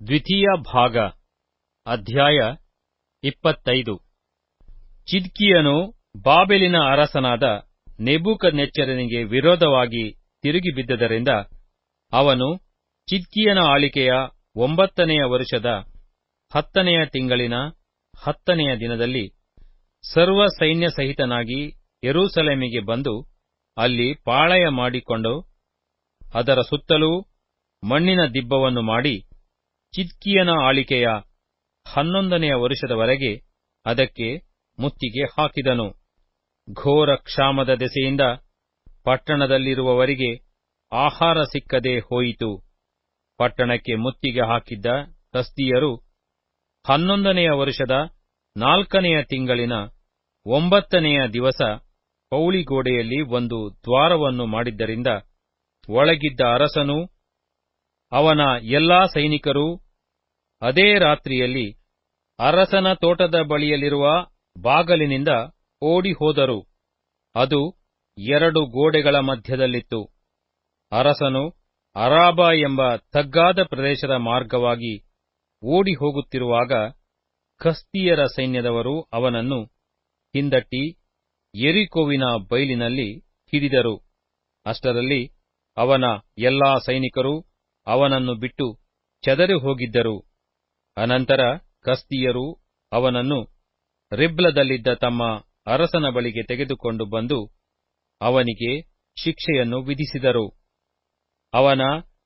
ದ್ವಿತೀಯ ಭಾಗ, ಅಧ್ಯಾಯ ಇಪ್ಪತ್ತೈದು. ಚಿದ್ಕಿಯನು ಬಾಬೆಲಿನ ಅರಸನಾದ ನೆಬೂಕದ್ನೆಚ್ಚರನಿಗೆ ವಿರೋಧವಾಗಿ ತಿರುಗಿ ಬಿದ್ದದರಿಂದ ಅವನು ಚಿದ್ಕಿಯನ ಆಳಿಕೆಯ ಒಂಬತ್ತನೆಯ ವರ್ಷದ ಹತ್ತನೆಯ ತಿಂಗಳಿನ ಹತ್ತನೆಯ ದಿನದಲ್ಲಿ ಸರ್ವ ಸೈನ್ಯ ಸಹಿತನಾಗಿ ಯರೂಸಲೇಮಿಗೆ ಬಂದು ಅಲ್ಲಿ ಪಾಳಯ ಮಾಡಿಕೊಂಡು ಅದರ ಸುತ್ತಲೂ ಮಣ್ಣಿನ ದಿಬ್ಬವನ್ನು ಮಾಡಿ ಚಿದ್ಕಿಯನ ಆಳಿಕೆಯ ಹನ್ನೊಂದನೆಯ ವರುಷದವರೆಗೆ ಅದಕ್ಕೆ ಮುತ್ತಿಗೆ ಹಾಕಿದನು. ಘೋರ ಕ್ಷಾಮದ ದೆಸೆಯಿಂದ ಪಟ್ಟಣದಲ್ಲಿರುವವರಿಗೆ ಆಹಾರ ಸಿಕ್ಕದೆ ಹೋಯಿತು. ಪಟ್ಟಣಕ್ಕೆ ಮುತ್ತಿಗೆ ಹಾಕಿದ್ದ ಕಸ್ದಿಯರು ಹನ್ನೊಂದನೆಯ ವರುಷದ ನಾಲ್ಕನೆಯ ತಿಂಗಳಿನ ಒಂಬತ್ತನೆಯ ದಿವಸ ಪೌಳಿಗೋಡೆಯಲ್ಲಿ ಒಂದು ದ್ವಾರವನ್ನು ಮಾಡಿದ್ದರಿಂದ ಒಳಗಿದ್ದ ಅರಸನು ಅವನ ಎಲ್ಲಾ ಸೈನಿಕರೂ ಅದೇ ರಾತ್ರಿಯಲ್ಲಿ ಅರಸನ ತೋಟದ ಬಳಿಯಲ್ಲಿರುವ ಬಾಗಲಿನಿಂದ ಓಡಿ ಹೋದರು ಅದು ಎರಡು ಗೋಡೆಗಳ ಮಧ್ಯದಲ್ಲಿತ್ತು. ಅರಸನು ಅರಾಬ ಎಂಬ ತಗ್ಗಾದ ಪ್ರದೇಶದ ಮಾರ್ಗವಾಗಿ ಓಡಿ ಹೋಗುತ್ತಿರುವಾಗ ಕಸ್ತಿಯರ ಸೈನ್ಯದವರು ಅವನನ್ನು ಹಿಂದಟ್ಟಿ ಎರಿಕೋವಿನ ಬೈಲಿನಲ್ಲಿ ಹಿಡಿದರು. ಅಷ್ಟರಲ್ಲಿ ಅವನ ಎಲ್ಲಾ ಸೈನಿಕರು ಅವನನ್ನು ಬಿಟ್ಟು ಚದರಿ ಹೋಗಿದ್ದರು. ಅನಂತರ ಕಸ್ತಿಯರು ಅವನನ್ನು ರಿಬ್ಲದಲ್ಲಿದ್ದ ತಮ್ಮ ಅರಸನ ಬಳಿಗೆ ತೆಗೆದುಕೊಂಡು ಬಂದು ಅವನಿಗೆ ಶಿಕ್ಷೆಯನ್ನು ವಿಧಿಸಿದರು. ಅವನ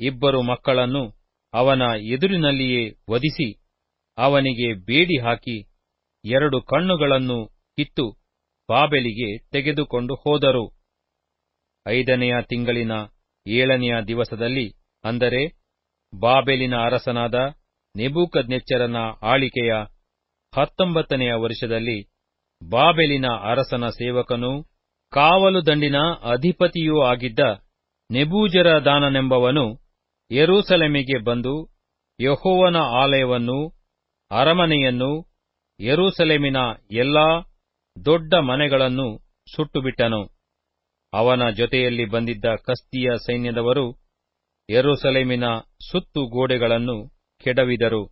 ಇಬ್ಬರು ಮಕ್ಕಳನ್ನು ಅವನ ಎದುರಿನಲ್ಲಿಯೇ ವಧಿಸಿ ಅವನಿಗೆ ಬೇಡಿ ಹಾಕಿ ಎರಡು ಕಣ್ಣುಗಳನ್ನು ಕಿತ್ತು ಬಾಬೆಲಿಗೆ ತೆಗೆದುಕೊಂಡು ಹೋದರು. ಐದನೆಯ ತಿಂಗಳಿನ ಏಳನೆಯ ದಿವಸದಲ್ಲಿ, ಅಂದರೆ ಬಾಬೆಲಿನ ಅರಸನಾದ ನೆಬೂಕದ್ನೆಚ್ಚರನ ಆಳಿಕೆಯ ಹತ್ತೊಂಬತ್ತನೆಯ ವರ್ಷದಲ್ಲಿ ಬಾಬೆಲಿನ ಅರಸನ ಸೇವಕನೂ ಕಾವಲು ದಂಡಿನ ಅಧಿಪತಿಯೂ ಆಗಿದ್ದ ನೆಬೂಜರದಾನನೆಂಬವನು ಯೆರೂಸಲೇಮಿಗೆ ಬಂದು ಯಹೋವನ ಆಲಯವನ್ನೂ ಅರಮನೆಯನ್ನೂ ಯೆರೂಸಲೇಮಿನ ಎಲ್ಲಾ ದೊಡ್ಡ ಮನೆಗಳನ್ನು ಸುಟ್ಟುಬಿಟ್ಟನು. ಅವನ ಜೊತೆಯಲ್ಲಿ ಬಂದಿದ್ದ ಕಸ್ತಿಯ ಸೈನ್ಯದವರು ಯೆರೂಸಲೇಮಿನ ಸುತ್ತು ಗೋಡೆಗಳನ್ನು ಕೆಡವಿದರು.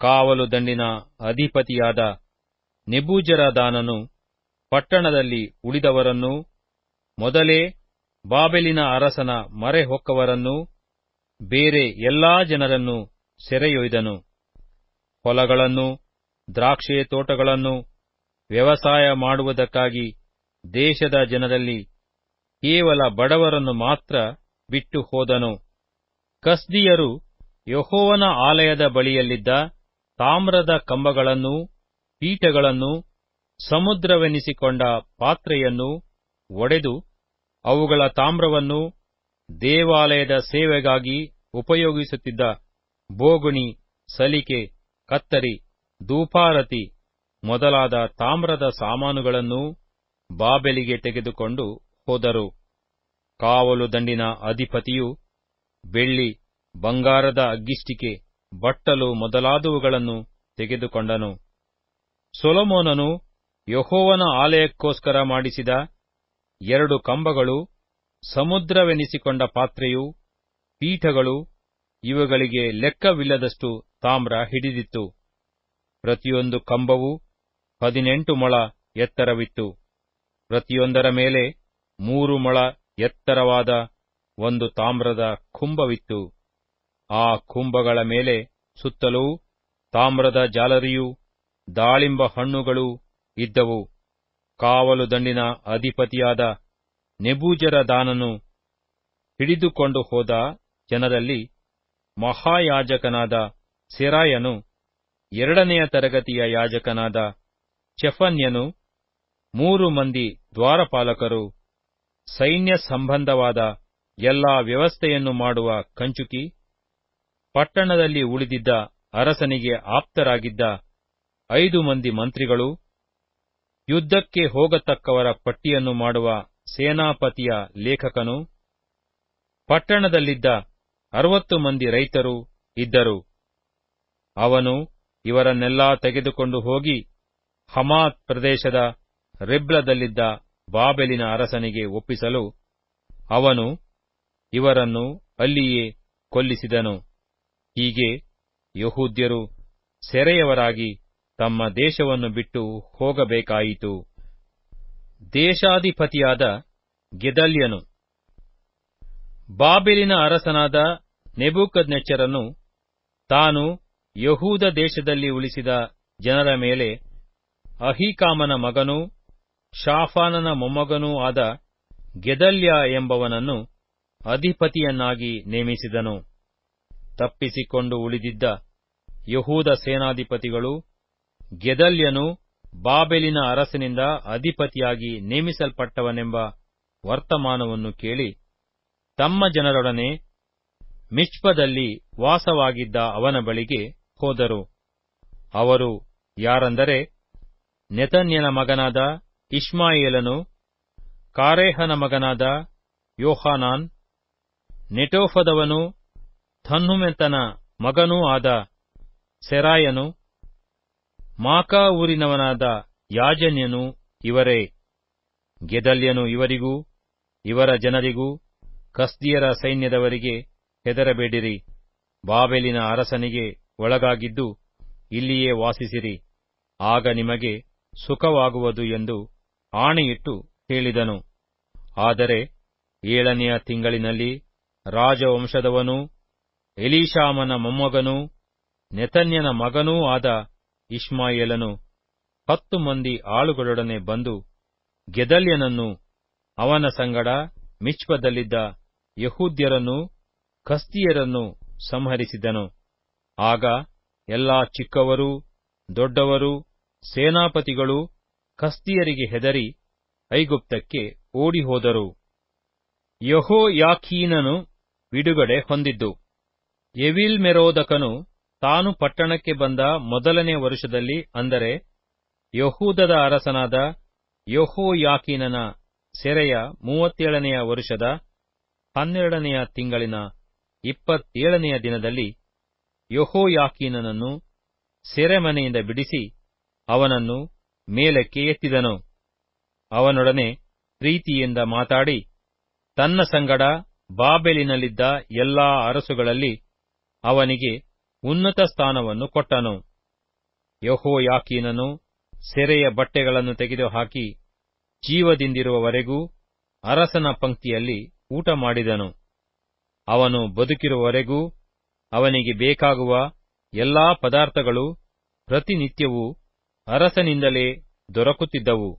ಕಾವಲು ದಂಡಿನ ಅಧಿಪತಿಯಾದ ನೆಬೂಜರದಾನನು ಪಟ್ಟಣದಲ್ಲಿ ಉಳಿದವರನ್ನೂ, ಮೊದಲೇ ಬಾಬೆಲಿನ ಅರಸನ ಮರೆಹೊಕ್ಕವರನ್ನೂ, ಬೇರೆ ಎಲ್ಲಾ ಜನರನ್ನು ಸೆರೆಯೊಯ್ದನು. ಹೊಲಗಳನ್ನು ದ್ರಾಕ್ಷೆ ತೋಟಗಳನ್ನು ವ್ಯವಸಾಯ ಮಾಡುವುದಕ್ಕಾಗಿ ದೇಶದ ಜನರಲ್ಲಿ ಕೇವಲ ಬಡವರನ್ನು ಮಾತ್ರ ಬಿಟ್ಟು ಹೋದನು. ಕಸ್ದಿಯರು ಯಹೋವನ ಆಲಯದ ಬಳಿಯಲ್ಲಿದ್ದ ತಾಮ್ರದ ಕಂಬಗಳನ್ನೂ ಪೀಠಗಳನ್ನೂ ಸಮುದ್ರವೆನಿಸಿಕೊಂಡ ಪಾತ್ರೆಯನ್ನು ಒಡೆದು ಅವುಗಳ ತಾಮ್ರವನ್ನು ದೇವಾಲಯದ ಸೇವೆಗಾಗಿ ಉಪಯೋಗಿಸುತ್ತಿದ್ದ ಬೋಗುಣಿ, ಸಲಿಕೆ, ಕತ್ತರಿ, ಧೂಪಾರತಿ ಮೊದಲಾದ ತಾಮ್ರದ ಸಾಮಾನುಗಳನ್ನು ಬಾಬೆಲಿಗೆ ತೆಗೆದುಕೊಂಡು ಹೋದರು. ಕಾವಲು ದಂಡಿನ ಅಧಿಪತಿಯು ಬೆಳ್ಳಿ ಬಂಗಾರದ ಅಗ್ಗಿಷ್ಟಿಕೆ, ಬಟ್ಟಲು ಮೊದಲಾದವುಗಳನ್ನು ತೆಗೆದುಕೊಂಡನು. ಸೊಲೊಮೋನನು ಯಹೋವನ ಆಲಯಕ್ಕೋಸ್ಕರ ಮಾಡಿಸಿದ ಎರಡು ಕಂಬಗಳು, ಸಮುದ್ರವೆನಿಸಿಕೊಂಡ ಪಾತ್ರೆಯು, ಪೀಠಗಳು, ಇವುಗಳಿಗೆ ಲೆಕ್ಕವಿಲ್ಲದಷ್ಟು ತಾಮ್ರ ಹಿಡಿದಿತ್ತು. ಪ್ರತಿಯೊಂದು ಕಂಬವು ಹದಿನೆಂಟು ಮೊಳ ಎತ್ತರವಿತ್ತು. ಪ್ರತಿಯೊಂದರ ಮೇಲೆ ಮೂರು ಮೊಳ ಎತ್ತರವಾದ ಒಂದು ತಾಮ್ರದ ಕುಂಭವಿತ್ತು. ಆ ಕುಂಭಗಳ ಮೇಲೆ ಸುತ್ತಲೂ ತಾಮ್ರದ ಜಾಲರಿಯೂ ದಾಳಿಂಬ ಹಣ್ಣುಗಳೂ ಇದ್ದವು. ಕಾವಲು ದಂಡಿನ ಅಧಿಪತಿಯಾದ ನೆಬೂಜರದಾನನು ಹಿಡಿದುಕೊಂಡು ಹೋದ ಜನರಲ್ಲಿ ಮಹಾಯಾಜಕನಾದ ಸೆರಾಯನು ಎರಡನೆಯ ತರಗತಿಯ ಯಾಜಕನಾದ ಚೆಫನ್ಯನು ಮೂರು ಮಂದಿ ದ್ವಾರಪಾಲಕರು ಸೈನ್ಯ ಸಂಬಂಧವಾದ ಎಲ್ಲಾ ವ್ಯವಸ್ಥೆಯನ್ನು ಮಾಡುವ ಕಂಚುಕಿ ಪಟ್ಟಣದಲ್ಲಿ ಉಳಿದಿದ್ದ ಅರಸನಿಗೆ ಆಪ್ತರಾಗಿದ್ದ ಐದು ಮಂದಿ ಮಂತ್ರಿಗಳು, ಯುದ್ಧಕ್ಕೆ ಹೋಗತಕ್ಕವರ ಪಟ್ಟಿಯನ್ನು ಮಾಡುವ ಸೇನಾಪತಿಯ ಲೇಖಕನು, ಪಟ್ಟಣದಲ್ಲಿದ್ದ ಅರವತ್ತು ಮಂದಿ ರೈತರು ಇದ್ದರು. ಅವನು ಇವರನ್ನೆಲ್ಲಾ ತೆಗೆದುಕೊಂಡು ಹೋಗಿ ಹಮಾತ್ ಪ್ರದೇಶದ ರಿಬ್ಲದಲ್ಲಿದ್ದ ಬಾಬೆಲಿನ ಅರಸನಿಗೆ ಒಪ್ಪಿಸಲು ಅವನು ಇವರನ್ನು ಅಲ್ಲಿಯೇ ಕೊಲ್ಲಿಸಿದನು. ಹೀಗೆ ಯಹೂದ್ಯರು ಸೆರೆಯವರಾಗಿ ತಮ್ಮ ದೇಶವನ್ನು ಬಿಟ್ಟು ಹೋಗಬೇಕಾಯಿತು. ದೇಶಾಧಿಪತಿಯಾದ ಗೆದಲ್ಯನು, ಬಾಬೆಲಿನ ಅರಸನಾದ ನೆಬೂಕದ್ನೆಚ್ಚರನು ತಾನು ಯಹೂದ ದೇಶದಲ್ಲಿ ಉಳಿಸಿದ ಜನರ ಮೇಲೆ ಅಹಿಕಾಮನ ಮಗನೂ ಶಾಫಾನನ ಮೊಮ್ಮಗನೂ ಆದ ಗೆದಲ್ಯ ಎಂಬವನನ್ನು ಅಧಿಪತಿಯನ್ನಾಗಿ ನೇಮಿಸಿದನು. ತಪ್ಪಿಸಿಕೊಂಡು ಉಳಿದಿದ್ದ ಯಹೂದ ಸೇನಾಧಿಪತಿಗಳು, ಗೆದಲ್ಯನು ಬಾಬೆಲಿನ ಅರಸನಿಂದ ಅಧಿಪತಿಯಾಗಿ ನೇಮಿಸಲ್ಪಟ್ಟವನೆಂಬ ವರ್ತಮಾನವನ್ನು ಕೇಳಿ, ತಮ್ಮ ಜನರೊಡನೆ ಮಿಚ್ಪದಲ್ಲಿ ವಾಸವಾಗಿದ್ದ ಅವನ ಬಳಿಗೆ ಹೋದರು. ಅವರು ಯಾರಂದರೆ, ನೆತನ್ಯನ ಮಗನಾದ ಇಷ್ಮಾಯೇಲನು, ಕಾರೇಹನ ಮಗನಾದ ಯೋಹಾನಾನ್, ನೆಟೋಫದವನು ಥನ್ಹುಮೆತನ ಮಗನೂ ಆದ ಸೆರಾಯನು, ಮಾಕಾ ಊರಿನವನಾದ ಯಾಜನ್ಯನು ಇವರೇ. ಗೆದಲ್ಯನು ಇವರಿಗೂ, ಇವರ ಜನರಿಗೂ, ಕಸ್ದಿಯರ ಸೈನ್ಯದವರಿಗೆ ಹೆದರಬೇಡಿರಿ. ಬಾಬೆಲಿನ ಅರಸನಿಗೆ ಒಳಗಾಗಿದ್ದು ಇಲ್ಲಿಯೇ ವಾಸಿಸಿರಿ. ಆಗ ನಿಮಗೆ ಸುಖವಾಗುವುದು ಎಂದು ಆಣೆಯಿಟ್ಟು ಹೇಳಿದನು. ಆದರೆ ಏಳನೆಯ ತಿಂಗಳಿನಲ್ಲಿ ರಾಜವಂಶದವನೂ ಎಲೀಶಾಮನ ಮೊಮ್ಮಗನೂ ನೆತನ್ಯನ ಮಗನೂ ಆದ ಇಷ್ಮಾಯೇಲನು ಹತ್ತು ಮಂದಿ ಆಳುಗಳೊಡನೆ ಬಂದು ಗೆದಲ್ಯನನ್ನು ಅವನ ಸಂಗಡ ಮಿಚ್ಪದಲ್ಲಿದ್ದ ಯಹೂದ್ಯರನ್ನು ಖಸ್ತಿಯರನ್ನು ಸಂಹರಿಸಿದನು. ಆಗ ಎಲ್ಲಾ ಚಿಕ್ಕವರು ದೊಡ್ಡವರು ಸೇನಾಪತಿಗಳು ಖಸ್ತಿಯರಿಗೆ ಹೆದರಿ ಐಗುಪ್ತಕ್ಕೆ ಓಡಿಹೋದರು. ಯಹೋಯಾಖೀನನು ಬಿಡುಗಡೆ ಹೊಂದಿದ್ದು. ಎವಿಲ್ ಮೆರೋದಕನು ತಾನು ಪಟ್ಟಣಕ್ಕೆ ಬಂದ ಮೊದಲನೇ ವರುಷದಲ್ಲಿ ಅಂದರೆ ಯಹೂದದ ಅರಸನಾದ ಯಹೋಯಾಕೀನನ ಸೆರೆಯ ಮೂವತ್ತೇಳನೆಯ ವರುಷದ ಹನ್ನೆರಡನೆಯ ತಿಂಗಳಿನ ಇಪ್ಪತ್ತೇಳನೆಯ ದಿನದಲ್ಲಿ ಯಹೋಯಾಕೀನನನ್ನು ಸೆರೆಮನೆಯಿಂದ ಬಿಡಿಸಿ ಅವನನ್ನು ಮೇಲಕ್ಕೆ ಎತ್ತಿದನು. ಅವನೊಡನೆ ಪ್ರೀತಿಯಿಂದ ಮಾತಾಡಿ, ತನ್ನ ಸಂಗಡ ಬಾಬೆಲಿನಲ್ಲಿದ್ದ ಎಲ್ಲಾ ಅರಸುಗಳಲ್ಲಿ ಅವನಿಗೆ ಉನ್ನತ ಸ್ಥಾನವನ್ನು ಕೊಟ್ಟನು. ಯಹೋಯಾಕೀನನು ಸೆರೆಯ ಬಟ್ಟೆಗಳನ್ನು ತೆಗೆದುಹಾಕಿ ಜೀವದಿಂದಿರುವವರೆಗೂ ಅರಸನ ಪಂಕ್ತಿಯಲ್ಲಿ ಊಟ ಮಾಡಿದನು ಅವನು ಬದುಕಿರುವವರೆಗೂ ಅವನಿಗೆ ಬೇಕಾಗುವ ಎಲ್ಲಾ ಪದಾರ್ಥಗಳು ಪ್ರತಿನಿತ್ಯವೂ ಅರಸನಿಂದಲೇ ದೊರಕುತ್ತಿದ್ದವು.